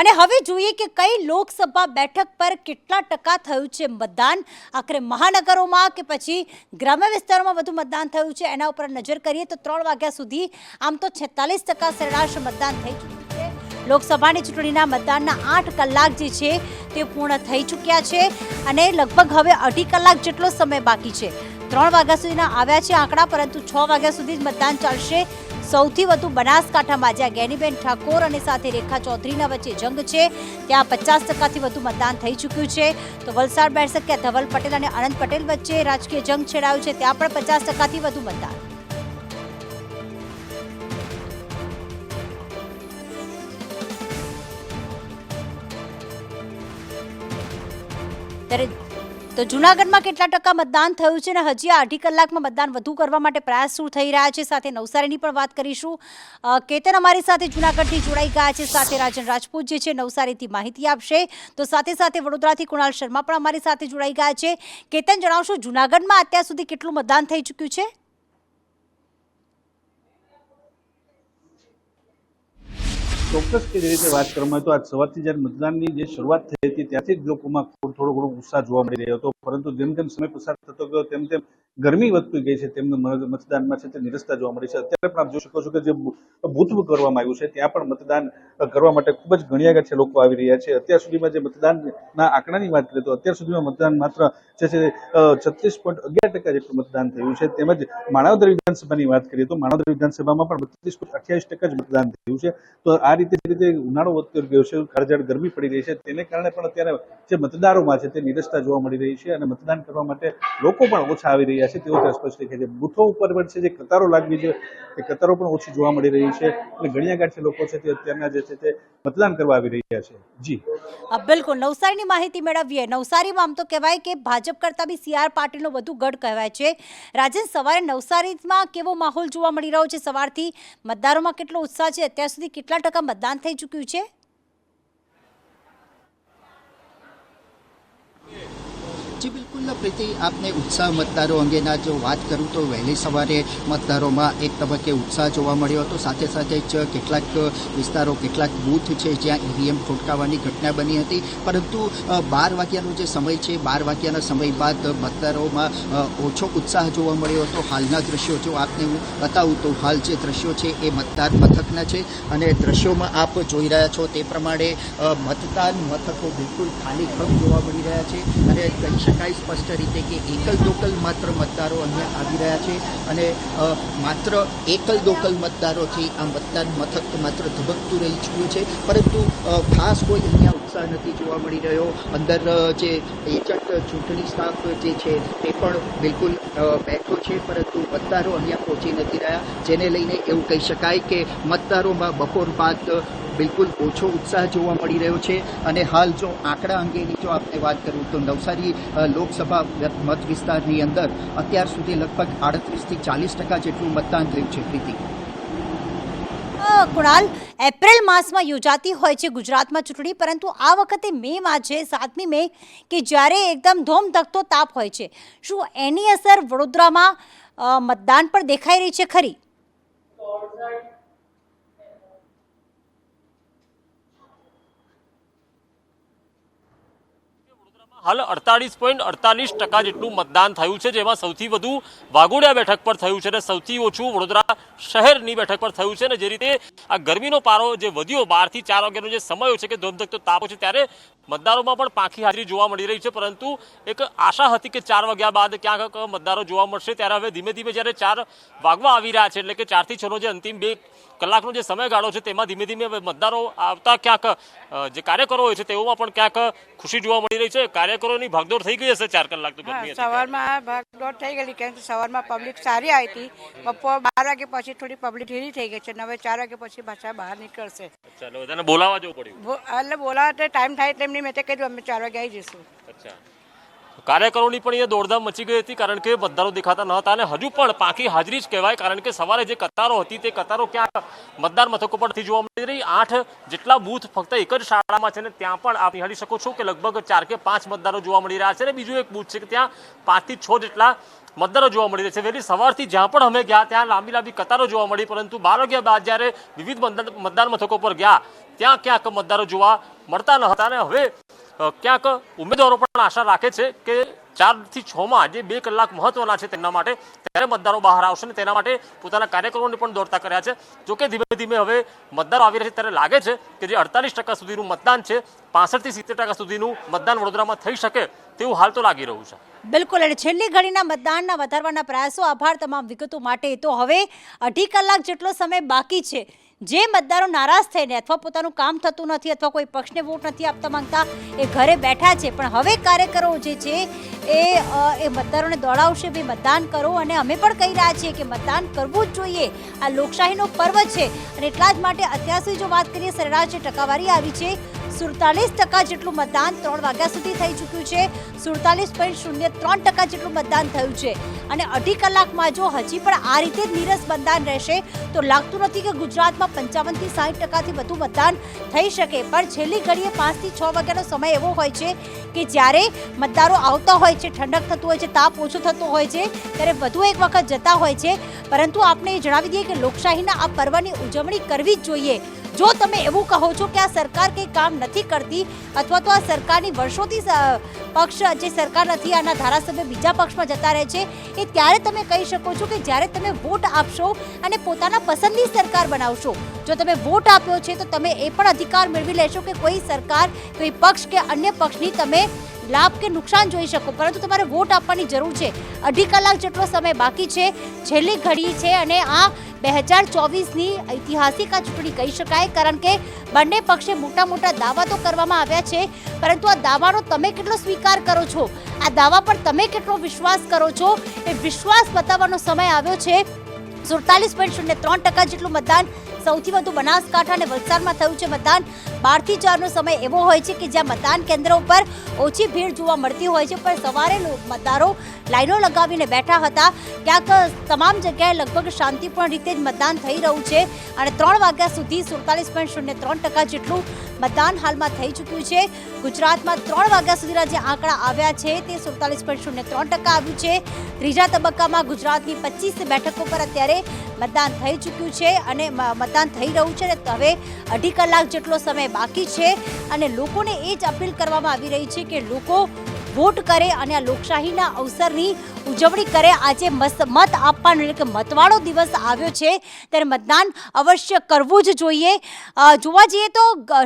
અને હવે જોઈએ કે કઈ લોકસભા બેઠક પર કેટલા ટકા થયું છે મતદાન? આખરે મહાનગરોમાં કે પછી ગ્રામ્ય વિસ્તારોમાં વધુ મતદાન થયું છે? એના ઉપર નજર કરીએ તો ત્રણ વાગ્યા સુધી આમ તો છેતાલીસ ટકા સરેરાશ મતદાન થઈ ચૂક્યું છે. લોકસભાની ચૂંટણીના મતદાનના આઠ કલાક જે છે તે પૂર્ણ થઈ ચૂક્યા છે અને લગભગ હવે અઢી કલાક જેટલો સમય બાકી છે. ત્રણ વાગ્યા સુધીના આવ્યા છે આંકડા, પરંતુ છ વાગ્યા સુધી જ મતદાન ચાલશે. સૌથી વધુ બનાસકાંઠામાં જ્યાં ગેનીબેન ઠાકોર અને સાથે રેખા ચૌધરીના વચ્ચે જંગ છે. ત્યાં પચાસ ટકાથી વધુ મતદાન થઈ ચૂક્યું છે. તો વલસાડ બેઠક કે ધવલ પટેલ અને અનંત પટેલ વચ્ચે રાજકીય જંગ છેડાયો છે. ત્યાં પણ પચાસ ટકાથી વધુ મતદાન. ત્યારે તો જુનાગઢમાં કેટલા ટકા મતદાન થયું છે અને હજી અઢી કલાકમાં મતદાન વધુ કરવા માટે પ્રયાસ શું થઈ રહ્યા છે? સાથે નવસારીની પણ વાત કરીશું. કેતન અમારી સાથે જુનાગઢથી જોડાઈ ગયા છે. સાથે રાજન રાજપૂત જે છે, નવસારીથી માહિતી આપશે. તો સાથે સાથે વડોદરાથી કુણાલ શર્મા પણ અમારી સાથે જોડાઈ ગયા છે. કેતન, જણાવશો, જુનાગઢમાં અત્યાર સુધી કેટલું મતદાન થઈ ચૂક્યું છે? ચોક્કસ કે જે રીતે વાત કરવામાં આવે તો આજ સવારથી જ્યારે મતદાનની જે શરૂઆત થઈ હતી, ત્યાંથી જ લોકોમાં થોડો થોડો ઘણો ઉત્સાહ જોવા મળી રહ્યો હતો. પરંતુ જેમ જેમ સમય પસાર થતો ગયો, તેમ તેમ ગરમી વધતી ગઈ છે, તેમને મતદાનમાં છે તે નિરસતા જોવા મળી છે. અત્યારે પણ આપ જોઈ શકો છો કે જે બુ- કરવામાં આવ્યું છે, ત્યાં પણ મતદાન કરવા માટે ખૂબ જ ઘણી છે લોકો આવી રહ્યા છે. અત્યાર સુધીમાં જે મતદાનના આંકડાની વાત કરીએ તો અત્યાર સુધીમાં મતદાન માત્ર જે છે છત્રીસ પોઈન્ટ અગિયાર ટકા જેટલું મતદાન થયું છે. તેમજ માણાવદર વિધાનસભાની વાત કરીએ તો માણાવદર વિધાનસભામાં પણ બત્રીસ પોઈન્ટ અઠ્યાવીસ ટકા જ મતદાન થયું છે. તો આ રીતે, જે રીતે ઉનાળો વધતો ગયો છે કાળઝાળ ગરમી પડી રહી છે, તેને કારણે પણ અત્યારે જે મતદારોમાં છે તે નિરસતા જોવા મળી રહી છે અને મતદાન કરવા માટે લોકો પણ ઓછા આવી રહ્યા છે તેઓ ત્યાં સ્પષ્ટ દેખાય છે બૂથો ઉપર પણ છે, જે કતારો લાગવી છે એ કતારો પણ ઓછી જોવા મળી રહી છે. અને ઘણી ગાંઠે લોકો છે તે અત્યારના જે છે તે મતદાન કરવા આવી રહ્યા છે. જી. બિલકુલ. નવસારીની માહિતી મેળવીએ. નવસારીમાં આમ તો કહેવાય કે ભાજપ કરતાં બી સી આર પાટીલનો વધુ ગઢ કહેવાય છે. રાજન સવારે નવસારીમાં કેવો માહોલ જોવા મળી રહ્યો છે? સવારથી મતદારોમાં કેટલો ઉત્સાહ છે? અત્યાર સુધી કેટલા ટકા મતદાન થઈ ચૂક્યું છે જી બિલકુલ પ્રીતિ, આપને ઉત્સાહ મતદારો અંગેના જો વાત કરું તો વહેલી સવારે મતદારોમાં એક તબક્કે ઉત્સાહ જોવા મળ્યો હતો. સાથે સાથે જ કેટલાક વિસ્તારો, કેટલાક બૂથ છે જ્યાં ઈવીએમ ખોટકાવાની ઘટના બની હતી. પરંતુ બાર વાગ્યાનો જે સમય છે, બાર વાગ્યાના સમય બાદ મતદારોમાં ઓછો ઉત્સાહ જોવા મળ્યો હતો. હાલના દ્રશ્યો જો આપને હું બતાવું તો હાલ જે દ્રશ્યો છે એ મતદાન મથકના છે અને દ્રશ્યોમાં આપ જોઈ રહ્યા છો તે પ્રમાણે મતદાન મથકો બિલકુલ ખાલી ખમ જોવા મળી રહ્યા છે. અને કહી શકાય સ્પષ્ટ રીતે કે એકલ દોકલ માત્ર મતદારો અહીંયા આવી રહ્યા છે અને માત્ર એકલ દોકલ મતદારોથી આ મતદાન મથક માત્ર ધબકતું રહી ચૂક્યું છે. પરંતુ ખાસ કોઈ અહીંયા ઉત્સાહ નથી જોવા મળી રહ્યો. અંદર જે એજન્ટ ચૂંટણી સ્ટાફ જે છે તે પણ બિલકુલ બેઠો છે. પરંતુ મતદારો અહીંયા પહોંચી નથી રહ્યા. જેને લઈને એવું કહી શકાય કે મતદારોમાં બપોર બાદ બિલકુલ ઓછો ઉત્સાહ જોવા મળી રહ્યો છે. અને હાલ જો આંકડા અંગેની જો આપણે વાત કરું તો નવસારી લોકસભા મત વિસ્તારની અંદર અત્યાર સુધી લગભગ આડત્રીસથી ચાલીસ ટકા જેટલું મતદાન થયું છે પ્રીતિ. કુણાલ, એપ્રિલ માસમાં યોજાતી હોય છે ગુજરાતમાં ચૂંટણી, પરંતુ આ વખતે મેમાં છે સાતમી મે, કે જ્યારે એકદમ ધોમધકતો તાપ હોય છે. શું એની અસર વડોદરામાં મતદાન પર દેખાઈ રહી છે ખરી? હાલ અડતાલીસ પોઈન્ટ અડતાલીસ ટકા જેટલું મતદાન થયું છે, જેમાં સૌથી વધુ વાઘોડિયા બેઠક પર થયું છે અને સૌથી ઓછું વડોદરા શહેરની બેઠક પર થયું છે. અને જે રીતે આ ગરમીનો પારો જે વધ્યો, બારથી ચાર વાગ્યાનો જે સમય છે કે ધોમધકતો તાપ છે, ત્યારે મતદારોમાં પણ પાંખી હાજરી જોવા મળી રહી છે. પરંતુ એક આશા હતી કે ચાર વાગ્યા બાદ ક્યાંક મતદારો જોવા મળશે. ત્યારે હવે ધીમે ધીમે જ્યારે ચાર વાગવા આવી રહ્યા છે, એટલે કે ચારથી છનો જે અંતિમ બે કલાકનો જે સમયગાળો છે તેમાં ધીમે ધીમે મતદારો આવતા ક્યાંક જે કાર્યકરો હોય છે તેઓમાં પણ ક્યાંક ખુશી જોવા મળી રહી છે. કાર્યકરોની ભાગદોડ થઈ ગઈ હશે ચાર કલાક સવારમાં ભાગદોડ થઈ ગયેલી કેમ કે સવારમાં પબ્લિક સારી આવી હતી. બપોર બાર વાગે પછી થોડી પબ્લિક ઢીલી થઈ ગઈ છે હવે ચાર વાગે પછી પાછા બહાર નીકળશે. ચાલો એટલે બધાને બોલાવવા જવું પડ્યું. એટલે બોલાવા ટાઈમ થાય એટલે એમની મેં તે કીધું અમે ચાર વાગે આવી જઈશું. અચ્છા. કાર્યકરોની પણ અહીંયા દોડધામ મચી ગઈ હતી કારણ કે મતદારો દેખાતા ન હતા અને હજુ પણ પાકી હાજરી જ કહેવાય કારણ કે સવારે જે કતારો હતી તે કતારો ક્યાંક મતદાર મથકો પરથી જોવા મળી રહી. આઠ જેટલા બૂથ ફક્ત એક જ શાળામાં છે ને ત્યાં પણ આપ નિહાળી શકો છો કે લગભગ ચાર કે પાંચ મતદારો જોવા મળી રહ્યા છે અને બીજું એક બૂથ છે કે ત્યાં પાંચથી છ જેટલા મતદારો જોવા મળી રહ્યા છે. વહેલી સવારથી જ્યાં પણ અમે ગયા ત્યાં લાંબી લાંબી કતારો જોવા મળી પરંતુ બાર વાગ્યા બાદ જ્યારે વિવિધ મતદાન મથકો પર ગયા ત્યાં ક્યાંક મતદારો જોવા મળતા ન હતા અને હવે ક્યાંક ઉમેદવારો પણ આશા રાખે છે કે ચારથી છમાં જે બે કલાક મહત્વના છે તેમના માટે, ત્યારે મતદારો બહાર આવશે ને તેના માટે પોતાના કાર્યક્રમોને પણ દોડતા કર્યા છે. જો કે ધીમે ધીમે હવે મતદારો આવી રહ્યા છે ત્યારે લાગે છે કે જે અડતાલીસ ટકા સુધીનું મતદાન છે, પાસઠથી સિત્તેર ટકા સુધીનું મતદાન વડોદરામાં થઈ શકે તેવું હાલ તો લાગી રહ્યું છે. બિલકુલ, અને છેલ્લી ઘડીના મતદાનના વધારવાના પ્રયાસો આભાર તમામ વિગતો માટે. તો હવે અઢી કલાક જેટલો સમય બાકી છે. જે મતદારો નારાજ થઈને અથવા પોતાનું કામ થતું નથી અથવા કોઈ પક્ષને વોટ નથી આપતા માંગતા, એ ઘરે બેઠા છે. પણ હવે કાર્યકરો જે છે, એ એ મતદારોને દોડાવશે, ભાઈ મતદાન કરો અને અમે પણ કહી રહ્યા છીએ કે મતદાન કરવું જ જોઈએ. આ લોકશાહીનો પર્વ છે અને એટલા જ માટે અત્યાર સુધી જો વાત કરીએ, સરેરાશ જે ટકાવારી આવી છે સુડતાલીસ ટકા જેટલું મતદાન ત્રણ વાગ્યા સુધી થઈ ચૂક્યું છે. સુડતાલીસ પોઈન્ટ શૂન્ય ત્રણ ટકા જેટલું મતદાન થયું છે. અને અઢી કલાકમાં જો હજી પણ આ રીતે નીરસ મતદાન રહેશે, તો લાગતું નથી કે ગુજરાતમાં પંચાવનથી સાઠ ટકાથી વધુ મતદાન થઈ શકે. પણ છેલ્લી ઘડીએ પાંચથી છ વાગ્યાનો સમય એવો હોય છે કે જ્યારે મતદારો આવતા હોય છે, ઠંડક થતું હોય છે, તાપ ઓછો થતો હોય છે, ત્યારે વધુ એક વખત જતા હોય છે. પરંતુ આપણે જણાવી દઈએ કે લોકશાહીના આ પર્વની ઉજવણી કરવી જ જોઈએ. જો તમે એવું કહો છો કે આ સરકાર કંઈ કામ નથી કરતી અથવા તો આ સરકારની વર્ષોથી પક્ષ, જે સરકાર નથી, આના ધારાસભ્ય બીજા પક્ષમાં જતા રહે છે, એ ત્યારે તમે કહી શકો છો કે જ્યારે તમે વોટ આપશો અને પોતાના પસંદની સરકાર બનાવશો, જો તમે વોટ આપ્યો છે તો તમે એ પણ અધિકાર મેળવી લેશો કે કોઈ સરકાર, કોઈ પક્ષ કે અન્ય પક્ષની તમે લાભ કે નુકસાન જોઈ શકો, પરંતુ તમારે વોટ આપવાની જરૂર છે. અઢી કલાક જેટલો સમય બાકી છે, છેલ્લી ઘડી છે અને આ બે હજાર ચોવીસની ઐતિહાસિક આ ચૂંટણી કહી શકાય, કારણ કે બંને પક્ષે મોટા મોટા દાવા તો કરવામાં આવ્યા છે, પરંતુ આ દાવાનો તમે કેટલો સ્વીકાર કરો છો? આ દાવા પર તમે કેટલો વિશ્વાસ કરો છો? એ વિશ્વાસ બતાવવાનો સમય આવ્યો છે. સુડતાલીસ પોઈન્ટ શૂન્ય ત્રણ ટકા જેટલું મતદાન સૌથી વધુ બનાસકાંઠા અને વલસાડમાં થયું છે મતદાન. બારથી ચારનો સમય એવો હોય છે કે જ્યાં મતદાન કેન્દ્ર ઉપર ઓછી ભીડ જોવા મળતી હોય છે, પણ સવારે મતદારો લાઈનો લગાવીને બેઠા હતા. ક્યાંક તમામ જગ્યાએ લગભગ શાંતિપૂર્ણ રીતે જ મતદાન થઈ રહ્યું છે અને ત્રણ વાગ્યા સુધી સુડતાલીસ પોઈન્ટ શૂન્ય ત્રણ ટકા જેટલું મતદાન હાલમાં થઈ ચૂક્યું છે. ગુજરાતમાં ત્રણ વાગ્યા સુધીના જે આંકડા આવ્યા છે તે સુડતાલીસ પોઈન્ટ શૂન્ય ત્રણ ટકા આવ્યું છે. ત્રીજા તબક્કામાં ગુજરાતની પચીસ બેઠકો પર અત્યારે મતદાન થઈ ચૂક્યું છે અને મતદાન થઈ રહ્યું છે અને હવે અઢી કલાક જેટલો સમય બાકી છે અને લોકોને એ જ અપીલ કરવામાં આવી રહી છે કે લોકો વોટ કરે અને આ લોકશાહીના અવસરની ઉજવણી કરે, આજે મસ્ત મત આપવાનો એટલે કે મતવાળો દિવસ આવ્યો છે, ત્યારે મતદાન અવશ્ય કરવું જ જોઈએ. જોવા જઈએ તો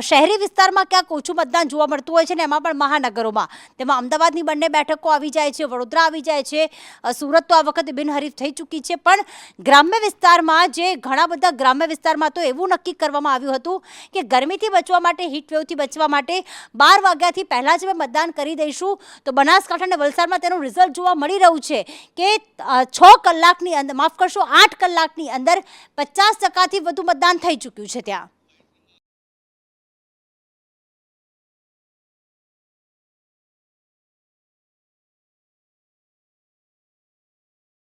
શહેરી વિસ્તારમાં ક્યાંક ઓછું મતદાન જોવા મળતું હોય છે ને એમાં પણ મહાનગરોમાં. તેમાં અમદાવાદની બંને બેઠકો આવી જાય છે, વડોદરા આવી જાય છે સુરત તો આ વખતે બિનહરીફ થઈ ચૂકી છે, પણ ગ્રામ્ય વિસ્તારમાં જે ઘણા બધા ગ્રામ્ય વિસ્તારમાં તો એવું નક્કી કરવામાં આવ્યું હતું કે ગરમીથી બચવા માટે હીટ વેવથી બચવા માટે બાર વાગ્યાથી પહેલાં જ અમે મતદાન કરી દઈશું. તો બનાસકાંઠા અને વલસાડમાં તેનું રિઝલ્ટ જોવા મળી રહ્યું છે. કે છ કલાકની અંદર માફ કરશો, આઠ કલાકની અંદર પચાસ ટકાથી વધુ મતદાન થઈ ચૂક્યું છે ત્યાં.